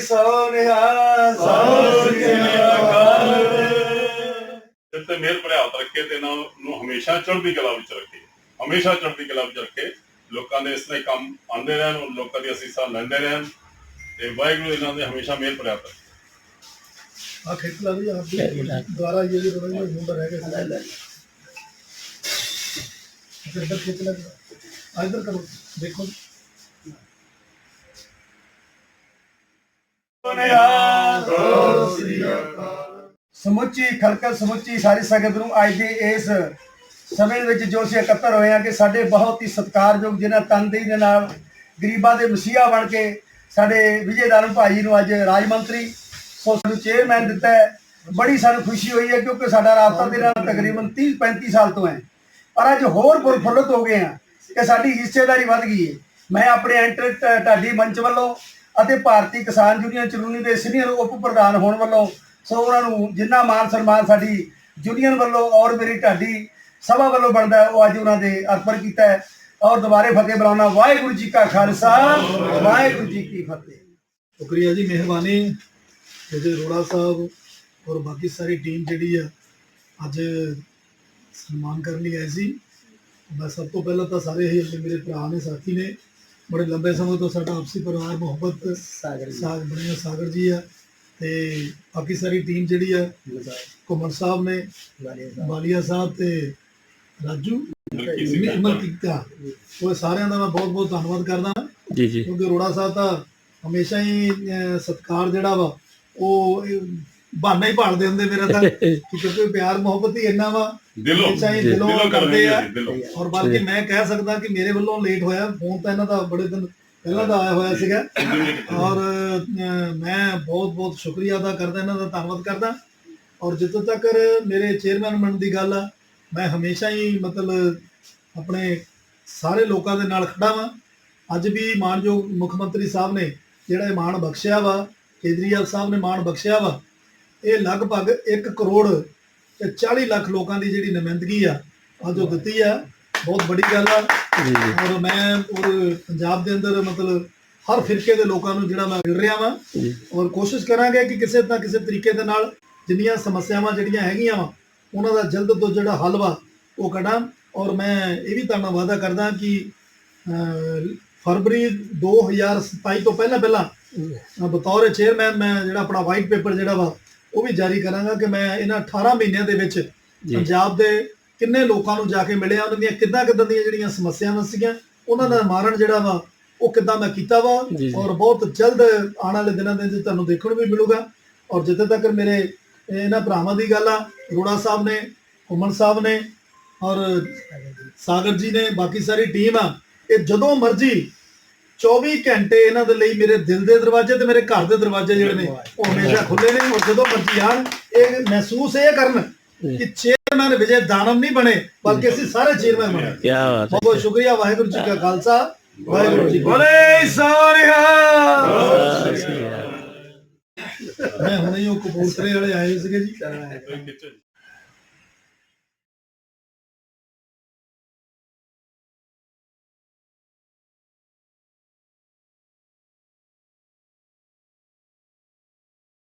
ਸ੍ਰੀ ਅਕਾਲ। ਸਿਰ ਤੇ ਹੱਥ ਰੱਖੇ ਤੇ ਇਹਨਾਂ ਨੂੰ ਹਮੇਸ਼ਾ ਚੜ੍ਹਦੀ ਕਲਾ ਵਿੱਚ ਰੱਖੇ ਹਮੇਸ਼ਾ ਚੜ੍ਹਦੀ ਕਲਾ ਵਿੱਚ ਰੱਖੇ। ਲੋਕਾਂ ਦੇ ਇਸ ਤਰ੍ਹਾਂ ਕੰਮ ਆਉਂਦੇ ਰਹਿਣ ਔਰ ਲੋਕਾਂ ਦੀ ਅਸੀਸਾਂ ਲੈਂਦੇ ਰਹਿਣ ਤੇ ਵਾਹਿਗੁਰੂ ਇਹਨਾਂ ਦੇ ਹਮੇਸ਼ਾ ਮਿਹਰ ਭਰਿਆ ਹੱਥ ਰੱਖੇ। ਆ ਖੇਤ ਲਾ ਦੀ ਆਪ ਵੀ ਦੁਆਰਾ ਇਹ ਵੀ ਜਿਹਾ ਹੁੰਦਾ ਰਹਿ ਗਿਆ ਫਿਰ ਇੱਧਰ ਖੇਤ ਲੱਗ ਆ ਇੱਧਰ ਕਰੋ ਦੇਖੋ ਸਮੁੱਚੀ ਖਲਕਤ ਸਮੁੱਚੀ ਸਾਰੀ ਸੰਗਤ ਨੂੰ ਅੱਜ ਦੇ ਇਸ ਸਮੇਂ ਵਿੱਚ ਜੋ ਅਸੀਂ ਇਕੱਤਰ ਹੋਏ ਆ ਕਿ ਸਾਡੇ ਬਹੁਤ ਹੀ ਸਤਿਕਾਰਯੋਗ ਜਿਨ੍ਹਾਂ ਤਨਦੇਹੀ ਦੇ ਨਾਲ ਗਰੀਬਾਂ ਦੇ ਮਸੀਹਾ ਬਣ ਕੇ ਸਾਡੇ ਵਿਜੇਦਾਰਨ ਭਾਈ ਨੂੰ ਅੱਜ ਰਾਜ ਮੰਤਰੀ, ਸੋ ਸਾਨੂੰ ਚੇਅਰਮੈਨ ਦਿੱਤਾ ਹੈ। ਬੜੀ ਸਾਨੂੰ ਖੁਸ਼ੀ ਹੋਈ ਹੈ ਕਿਉਂਕਿ ਸਾਡਾ ਰਾਬਤਾ ਦੇ ਨਾਲ ਤਕਰੀਬਨ 30 35 ਸਾਲ ਤੋਂ ਹੈ। ਪਰ ਅੱਜ ਹੋਰ ਪ੍ਰਫੁੱਲਤ ਹੋ ਗਏ ਆ ਕਿ ਸਾਡੀ ਹਿੱਸੇਦਾਰੀ ਵੱਧ ਗਈ ਹੈ। ਮੈਂ ਆਪਣੇ ਐਂਟਰ ਢ- ਢਾਡੀ ਮੰਚ ਵੱਲੋਂ ਅਤੇ ਭਾਰਤੀ ਕਿਸਾਨ ਯੂਨੀਅਨ ਚਲੂਨੀ ਦੇ ਸੀਨੀਅਰ ਉਪ ਪ੍ਰਧਾਨ ਹੋਣ ਵੱਲੋਂ ਸੋ ਉਹਨਾਂ ਨੂੰ ਜਿੰਨਾ ਮਾਨ ਸਨਮਾਨ ਸਾਡੀ ਯੂਨੀਅਨ ਵੱਲੋਂ ਔਰ ਮੇਰੀ ਢਾਡੀ ਸਭਾ ਵੱਲੋਂ ਬਣਦਾ ਉਹ ਅੱਜ ਉਹਨਾਂ ਦੇ ਅਰਪਣ ਕੀਤਾ ਹੈ। ਔਰ ਦੁਬਾਰੇ ਫਤਿਹ ਬੁਲਾਉਣਾ, ਵਾਹਿਗੁਰੂ ਜੀ ਕਾ ਖਾਲਸਾ, ਵਾਹਿਗੁਰੂ ਜੀ ਕੀ ਫਤਿਹ। ਸ਼ੁਕਰੀਆ ਜੀ, ਮਿਹਰਬਾਨੀ। ਵਿਜੇ ਰੋੜਾ ਸਾਹਿਬ ਔਰ ਬਾਕੀ ਸਾਰੀ ਟੀਮ ਜਿਹੜੀ ਆ, ਅੱਜ ਸਨਮਾਨ ਕਰਨ ਲਈ ਆਏ ਸੀ। ਮੈਂ ਸਭ ਤੋਂ ਪਹਿਲਾਂ ਤਾਂ ਸਾਰੇ ਹੀ ਮੇਰੇ ਭਰਾ ਨੇ, ਸਾਥੀ ਨੇ ਬੜੇ ਲੰਬੇ ਸਮੇਂ ਤੋਂ ਸਾਡਾ ਆਪਸੀ ਪਰਿਵਾਰ ਮੁਹੱਬਤ ਸਾਗਰ ਸਾਗ ਬਣਿਆ ਸਾਗਰ ਜੀ ਆ ਤੇ ਬਾਕੀ ਸਾਰੀ ਟੀਮ ਜਿਹੜੀ ਆ ਕੁਮਰ ਸਾਹਿਬ ਨੇ ਬਾਲੀਆ ਸਾਹਿਬ। ਤੇ ਰਾਜੂ ਉਹ ਸਾਰਿਆਂ ਦਾ ਮੈਂ ਬਹੁਤ ਬਹੁਤ ਧੰਨਵਾਦ ਕਰਦਾ। ਜੀ ਜੀ। ਕਿਉਂਕਿ ਰੋੜਾ ਸਾਹਿਬ ਤਾਂ ਹਮੇਸ਼ਾ ਹੀ ਸਤਿਕਾਰ ਜਿਹੜਾ ਵਾ ਉਹ ਬਹਾਨਾ ਹੀ ਭਾਲਦੇ ਹੁੰਦੇ ਮੇਰਾ ਤਾਂ। ਕਿ ਕਿਉਂਕਿ ਪਿਆਰ ਮੁਹੱਬਤ ਹੀ ਇੰਨਾ ਵਾ ਦਿਲੋਂ ਦਿਲੋਂ ਕਰਦੇ ਆ। ਔਰ ਬਲਕਿ ਮੈਂ ਕਹਿ ਸਕਦਾ ਕਿ ਮੇਰੇ ਵੱਲੋਂ ਲੇਟ ਹੋਇਆ ਫੋਨ ਤਾਂ ਇਹਨਾਂ ਦਾ ਬੜੇ ਦਿਨ ਪਹਿਲਾਂ ਦਾ ਆਇਆ ਹੋਇਆ ਸੀਗਾ। ਔਰ ਮੈਂ ਬਹੁਤ ਬਹੁਤ ਸ਼ੁਕਰੀਆ ਅਦਾ ਕਰਦਾ ਇਹਨਾਂ ਦਾ ਧੰਨਵਾਦ ਕਰਦਾ। ਔਰ ਜਿੱਥੋਂ ਤੱਕ ਮੇਰੇ ਚੇਅਰਮੈਨ ਬਣਨ ਦੀ ਗੱਲ ਆ ਮੈਂ ਹਮੇਸ਼ਾ ਹੀ ਮਤਲਬ ਆਪਣੇ ਸਾਰੇ ਲੋਕਾਂ ਦੇ ਨਾਲ ਖੜਾ ਵਾਂ। ਅੱਜ ਵੀ ਮਾਨਯੋਗ ਮੁੱਖ ਮੰਤਰੀ ਸਾਹਿਬ ਨੇ ਜਿਹੜਾ ਇਹ ਮਾਣ ਬਖਸ਼ਿਆ ਵਾ ਕੇਜਰੀਵਾਲ ਸਾਹਿਬ ਨੇ ਮਾਣ ਬਖਸ਼ਿਆ ਵਾ ਇਹ ਲਗਭਗ 1 ਕਰੋੜ ਤੇ 40 ਲੱਖ ਲੋਕਾਂ ਦੀ ਜਿਹੜੀ ਨੁਮਾਇੰਦਗੀ ਆ ਅੱਜ ਉਹ ਦਿੱਤੀ ਆ ਬਹੁਤ ਵੱਡੀ ਗੱਲ ਆ। ਜੀ ਔਰ ਮੈਂ ਔਰ ਪੰਜਾਬ ਦੇ ਅੰਦਰ ਮਤਲਬ ਹਰ ਫਿਰਕੇ ਦੇ ਲੋਕਾਂ ਨੂੰ ਜਿਹੜਾ ਮੈਂ ਮਿਲ ਰਿਹਾ ਵਾਂ ਔਰ ਕੋਸ਼ਿਸ਼ ਕਰਾਂਗੇ ਕਿ ਕਿਸੇ ਨਾ ਕਿਸੇ ਤਰੀਕੇ ਦੇ ਨਾਲ ਜਿੰਨੀਆਂ ਸਮੱਸਿਆਵਾਂ ਜਿਹੜੀਆਂ ਹੈਗੀਆਂ ਵਾ ਉਹਨਾਂ ਦਾ ਜਲਦ ਤੋਂ ਜਿਹੜਾ ਹੱਲ ਵਾ ਉਹ ਕੱਢਾਂ। ਔਰ ਮੈਂ ਇਹ ਵੀ ਤੁਹਾਨੂੰ ਵਾਅਦਾ ਕਰਦਾ ਕਿ ਫਰਵਰੀ 2027 ਤੋਂ ਪਹਿਲਾਂ ਪਹਿਲਾਂ ਬਤੌਰ ਚੇਅਰਮੈਨ ਮੈਂ ਜਿਹੜਾ ਆਪਣਾ ਵਾਈਟ ਪੇਪਰ ਜਿਹੜਾ ਵਾ ਉਹ ਵੀ ਜਾਰੀ ਕਰਾਂਗਾ ਕਿ ਮੈਂ ਇਹਨਾਂ 18 ਮਹੀਨਿਆਂ ਦੇ ਵਿੱਚ ਪੰਜਾਬ ਦੇ ਕਿੰਨੇ ਲੋਕਾਂ ਨੂੰ ਜਾ ਕੇ ਮਿਲਿਆ ਉਹਨਾਂ ਦੀਆਂ ਕਿੱਦਾਂ ਕਿੱਦਾਂ ਦੀਆਂ ਜਿਹੜੀਆਂ ਸਮੱਸਿਆਵਾਂ ਸੀਗੀਆਂ ਉਹਨਾਂ ਦਾ ਨਿਵਾਰਨ ਜਿਹੜਾ ਵਾ ਉਹ ਕਿੱਦਾਂ ਮੈਂ ਕੀਤਾ ਵਾ। ਔਰ ਬਹੁਤ ਜਲਦ ਆਉਣ ਵਾਲੇ ਦਿਨਾਂ ਦੇ ਵਿੱਚ ਤੁਹਾਨੂੰ ਦੇਖਣ ਨੂੰ ਵੀ ਮਿਲੂਗਾ ਔਰ ਜਿੱਥੇ ਤੱਕ ਮੇਰੇ ਇਹਨਾਂ ਭਰਾਵਾਂ ਦੀ ਗੱਲ ਆ ਰੋੜਾ ਸਾਹਿਬ ਨੇ ਉਮਨ ਸਾਹਿਬ ਨੇ ਔਰ ਸਾਗਰ ਜੀ ਨੇ ਬਾਕੀ ਸਾਰੀ ਟੀਮ ਆ ਇਹ ਜਦੋਂ ਮਰਜ਼ੀ 24 ਘੰਟੇ ਇਹਨਾਂ ਦੇ ਲਈ ਮੇਰੇ ਦਿਲ ਦੇ ਦਰਵਾਜ਼ੇ ਤੇ ਮੇਰੇ ਘਰ ਦੇ ਦਰਵਾਜ਼ੇ ਜਿਹੜੇ ਨੇ ਉਹ ਹਮੇਸ਼ਾ ਖੁੱਲੇ ਨੇ ਔਰ ਜਦੋਂ ਮਰਜ਼ੀ ਆਣ ਇਹ ਮਹਿਸੂਸ ਇਹ ਕਰਨ ਕਿ ਚੇਅਰਮੈਨ ਵਿਜੇ ਦਾਨਮ ਨਹੀਂ ਬਣੇ ਬਲਕਿ ਅਸੀਂ ਸਾਰੇ ਚੇਅਰਮੈਨ ਬਣੇ। ਕੀ ਬਾਤ ਹੈ। ਬਹੁਤ ਬਹੁਤ ਸ਼ੁਕਰੀਆ ਵਾਹਿਗੁਰੂ ਜੀ ਕਾ ਖਾਲਸਾ ਵਾਹਿਗੁਰੂ ਜੀ। ਬੋਲੇ ਸੋਨਿਹਾ ਸਤਿ ਸ੍ਰੀ ਅਕਾਲ ਮੈਂ ਹੁਣੇ ਹੀ ਉਹ ਕਪੂਰਥਲੇ ਵਾਲੇ ਆਏ ਸੀਗੇ ਜੀ।